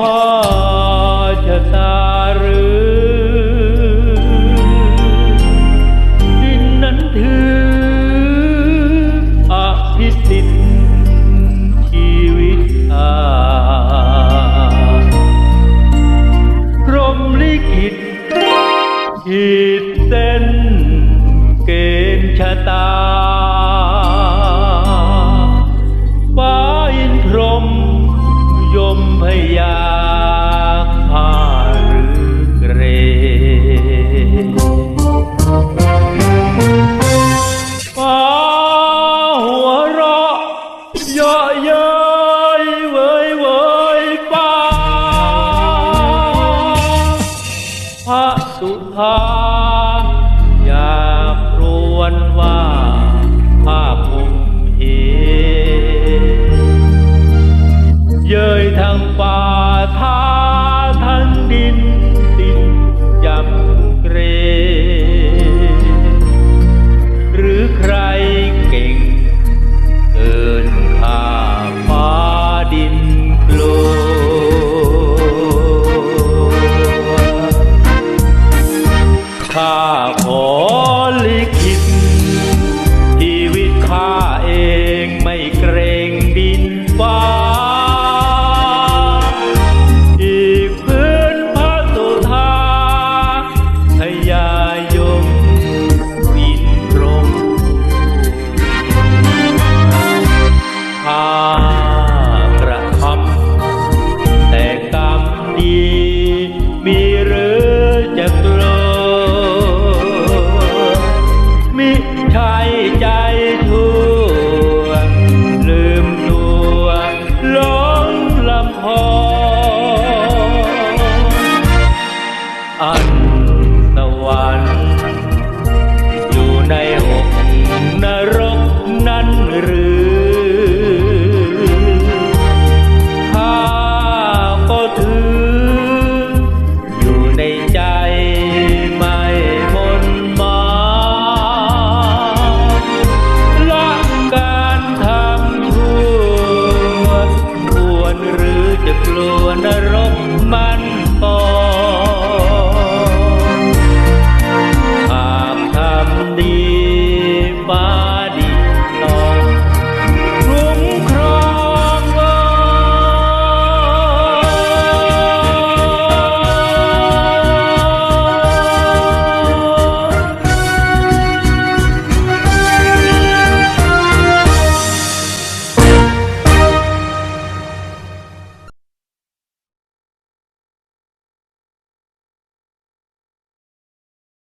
พ่อชะตาหรือดินนั้นถืออภิสิทธิ์ชีวิตอาพรมลิขิตขีดเส้นเกณฑ์ชะตา สุธาอยากรวนว่าภาพมุมเหเย้ยทางป่าท้าทั้งดินดินยำ